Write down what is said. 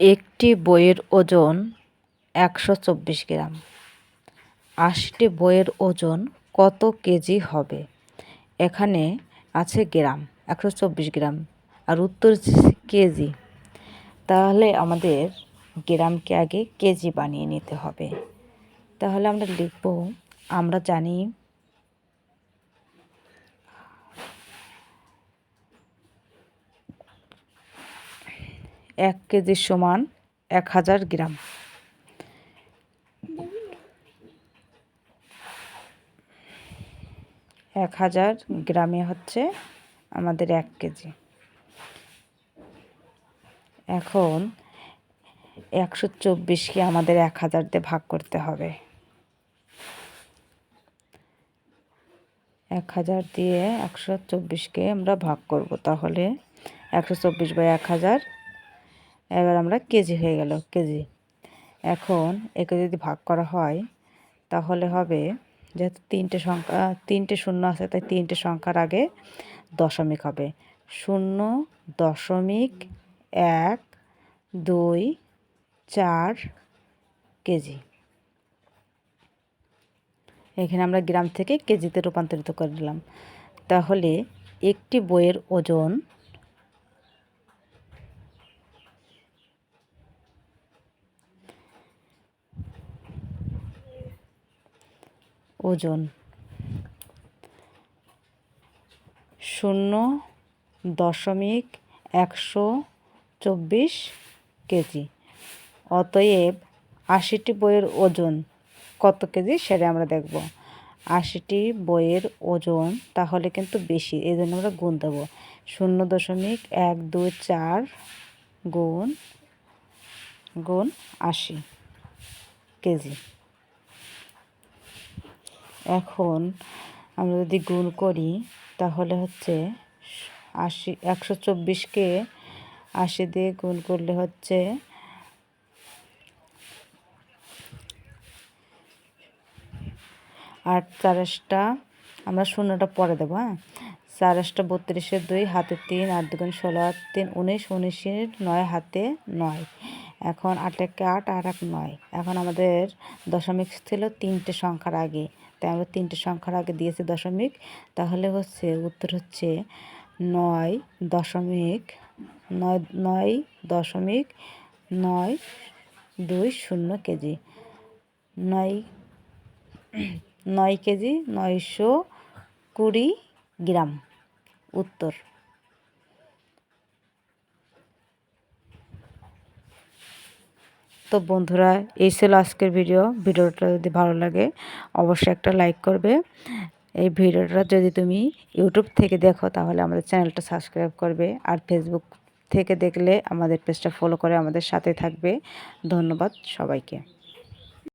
একটি বইয়ের ওজন একশো চব্বিশ গ্রাম। আশিটি বইয়ের ওজন কত কেজি হবে? এখানে আছে গ্রাম, একশো চব্বিশ গ্রাম। আর উত্তর কেজি। তাহলে আমাদের গ্রামকে আগে কেজি বানিয়ে নিতে হবে। তাহলে আমরা লিখব, আমরা জানি এক কেজি সমান এক হাজার গ্রাম। এক হাজার গ্রামে হচ্ছে আমাদের এক কেজি। এখন একশো চব্বিশকে আমাদের এক হাজার দিয়ে ভাগ করতে হবে। এক হাজার দিয়ে একশো চব্বিশকে আমরা ভাগ করব। তাহলে একশো চব্বিশ বাই এক হাজার এবার আমরা কেজি হয়ে গেল, কেজি। এখন একে যদি ভাগ করা হয়, তাহলে হবে যেহেতু তিনটে সংখ্যা, তিনটে শূন্য আছে, তাই তিনটে সংখ্যার আগে দশমিক হবে। শূন্য দশমিক এক, দুই, চার কেজি। এখানে আমরা গ্রাম থেকে কেজিতে রূপান্তরিত করে দিলাম। তাহলে একটি বইয়ের ওজন ওজন। শূন্য দশমিক একশো চব্বিশ কেজি। অতএব আশিটি বইয়ের ওজন কত কেজি সেটা আমরা দেখব। আশিটি বইয়ের ওজন তাহলে কিন্তু বেশি এই জন্য আমরা গুণ দেবো। শূন্য দশমিক এক দুই চার গুণ গুণ আশি কেজি। এখন আমরা যদি গুণ করি, তাহলে হচ্ছে আশি, একশো চব্বিশকে আশি দিয়ে গুণ করলে হচ্ছে আর চারশটা, আমরা শূন্যটা পরে দেবো হ্যাঁ? চারশটা বত্রিশের দুই, হাতে তিন, আট দুগুণ ষোলো আট তিন, উনিশ, উনিশের নয়, হাতে নয়। এখন আট আট, আর এক নয়। এখন আমাদের দশমিক ছিল তিনটে সংখ্যার আগে। তাই আমরা তিনটে সংখ্যার আগে দিয়েছি দশমিক। তাহলে হচ্ছে উত্তর হচ্ছে নয় দশমিক, নয় নয় দশমিক, নয় দুই শূন্য কেজি। নয় নয় কেজি নয়শো কুড়ি গ্রাম। উত্তর। তো বন্ধুরা, এই ছিল আজকের ভিডিও। ভিডিওটা যদি ভালো লাগে, অবশ্যই একটা লাইক করবে। এই ভিডিওটা যদি তুমি ইউটিউব থেকে দেখো, তাহলে আমাদের চ্যানেলটা সাবস্ক্রাইব করবে। আর ফেসবুক থেকে দেখলে আমাদের পেজটা ফলো করে আমাদের সাথে থাকবে। ধন্যবাদ সবাইকে।